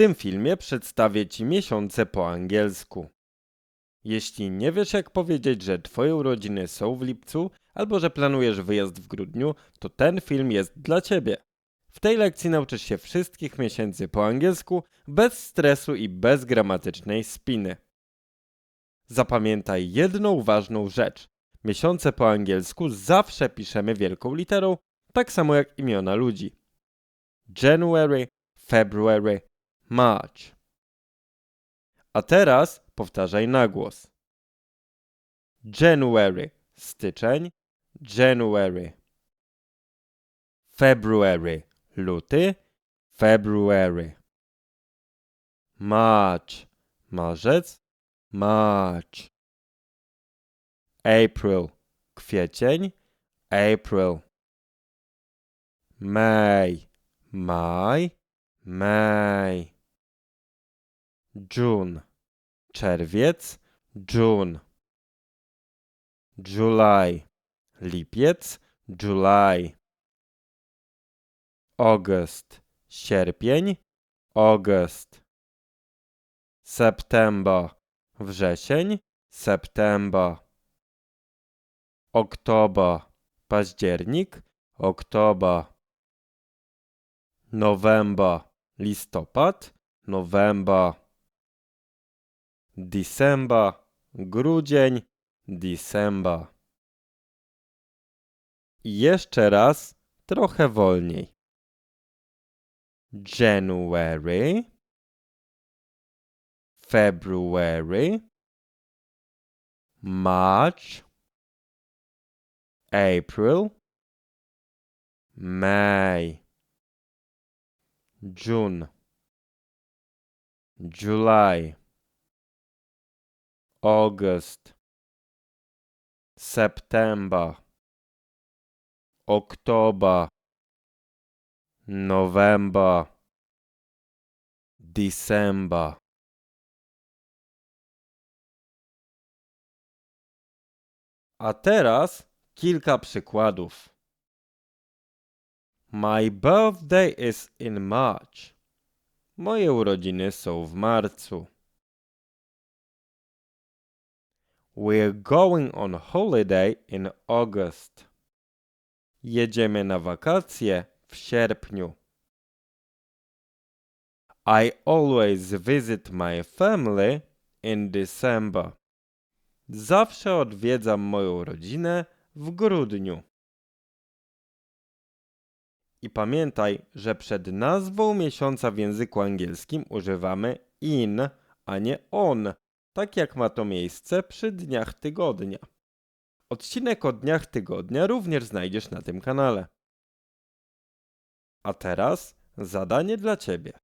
tym filmie przedstawię Ci miesiące po angielsku. Jeśli nie wiesz jak powiedzieć, że Twoje urodziny są w lipcu albo że planujesz wyjazd w grudniu, to ten film jest dla Ciebie. W tej lekcji nauczysz się wszystkich miesięcy po angielsku bez stresu i bez gramatycznej spiny. Zapamiętaj jedną ważną rzecz. Miesiące po angielsku zawsze piszemy wielką literą, tak samo jak imiona ludzi. January, February, March. A teraz powtarzaj na głos. January styczeń, January. February luty, February. March marzec, March. April kwiecień, April. May maj, May. June czerwiec, June. July lipiec, July. August sierpień, August. September wrzesień, September. Oktober październik, Oktober. November listopad, November. December grudzień, December. I jeszcze raz, trochę wolniej. January, February, March, April, May, June, July, August, September, October, November, December. A teraz kilka przykładów. My birthday is in March. Moje urodziny są w marcu. We're going on holiday in August. Jedziemy na wakacje w sierpniu. I always visit my family in December. Zawsze odwiedzam moją rodzinę w grudniu. I pamiętaj, że przed nazwą miesiąca w języku angielskim używamy in, a nie on, tak jak ma to miejsce przy dniach tygodnia. Odcinek o dniach tygodnia również znajdziesz na tym kanale. A teraz zadanie dla Ciebie.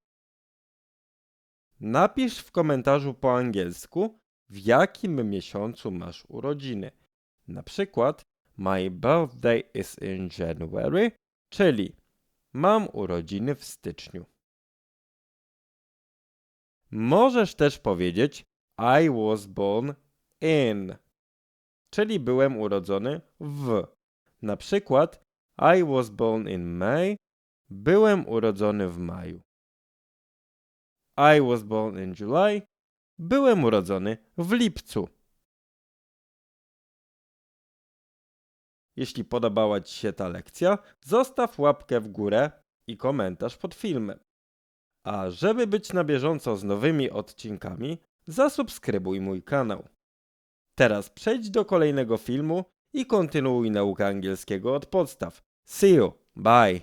Napisz w komentarzu po angielsku, w jakim miesiącu masz urodziny. Na przykład, My birthday is in January, czyli mam urodziny w styczniu. Możesz też powiedzieć I was born in, czyli byłem urodzony w. Na przykład I was born in May, byłem urodzony w maju. I was born in July, byłem urodzony w lipcu. Jeśli podobała Ci się ta lekcja, zostaw łapkę w górę i komentarz pod filmem. A żeby być na bieżąco z nowymi odcinkami, zasubskrybuj mój kanał. Teraz przejdź do kolejnego filmu i kontynuuj naukę angielskiego od podstaw. See you, bye!